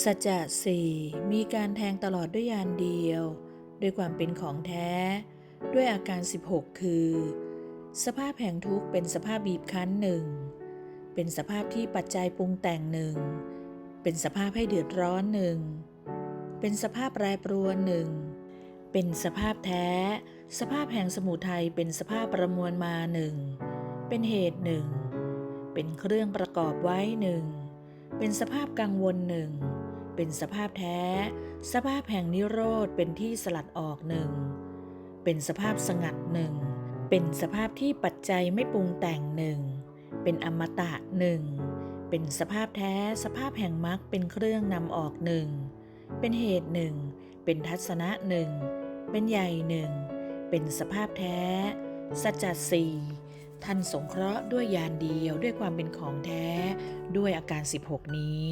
สัจจะสี่มีการแทงตลอดด้วยยานเดียว ด้วยความเป็นของแท้ ด้วยอาการ 16 คือ สภาพแห่งทุกข์เป็นสภาพบีบคั้นหนึ่ง เป็นสภาพที่ปัจจัยปรุงแต่งหนึ่ง เป็นสภาพให้เดือดร้อนหนึ่ง เป็นสภาพแปรปรวนหนึ่ง เป็นสภาพแท้ สภาพแห่งสมุทัยเป็นสภาพประมวลมาหนึ่ง เป็นเหตุหนึ่ง เป็นเครื่องประกอบไว้หนึ่ง เป็นสภาพกังวลหนึ่ง เป็นสภาพแท้ สภาพแห่งนิโรธเป็นที่สลัดออกหนึ่ง เป็นสภาพสงัดหนึ่ง เป็นสภาพที่ปัจจัยไม่ปรุงแต่งหนึ่ง เป็นอมตะหนึ่ง เป็นสภาพแท้สภาพแห่งมรรคเป็นเครื่องนำออกหนึ่ง เป็นเหตุหนึ่ง เป็นทัศนะหนึ่ง เป็นใหญ่หนึ่ง เป็นสภาพแท้ สัจจสี่ท่านสงเคราะห์ด้วยยานเดียวด้วยความเป็นของแท้ด้วยอาการ 16 นี้